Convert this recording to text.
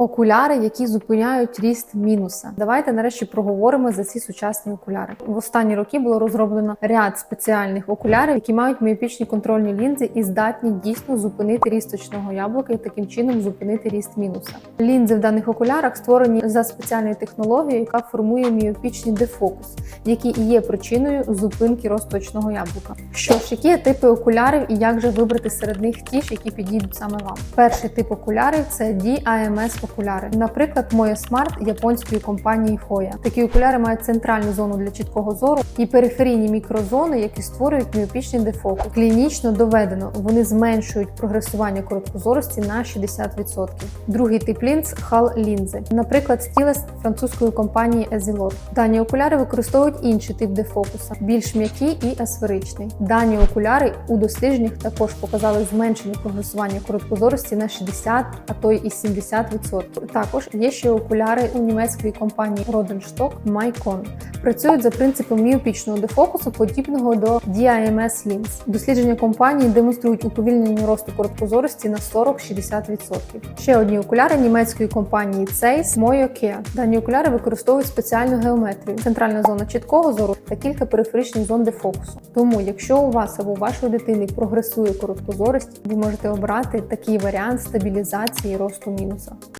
Окуляри, які зупиняють ріст мінуса. Давайте нарешті проговоримо за ці сучасні окуляри. В останні роки було розроблено ряд спеціальних окулярів, які мають міопічні контрольні лінзи і здатні дійсно зупинити ріст точного яблука і таким чином зупинити ріст мінуса. Лінзи в даних окулярах створені за спеціальною технологією, яка формує міопічний дефокус, який і є причиною зупинки росту точного яблука. Що ж, які є типи окулярів і як же вибрати серед них ті, ж, які підійдуть саме вам? Перший тип окулярів це DIMS окуляри. Наприклад, Moya Smart японської компанії Hoya. Такі окуляри мають центральну зону для чіткого зору і периферійні мікрозони, які створюють міопічний дефокус. Клінічно доведено, вони зменшують прогресування короткозорості на 60%. Другий тип лінз хал лінзи. Наприклад, стілес французької компанії Ezilor. Дані окуляри використовують інший тип дефокуса, більш м'який і асферичний. Дані окуляри у дослідженнях також показали зменшення прогресування короткозорості на 60, а то й і 70%. Також є ще окуляри у німецької компанії Rodenstock Mycon. Працюють за принципом міопічного дефокусу, подібного до DIMS Lens. Дослідження компанії демонструють уповільнення росту короткозорості на 40-60%. Ще одні окуляри німецької компанії Zeiss Moyo Дані окуляри використовують спеціальну геометрію, центральна зона чіткого зору та кілька периферичних зон дефокусу. Тому, якщо у вас або у вашої дитини прогресує короткозорість, ви можете обрати такий варіант стабілізації росту мінуса.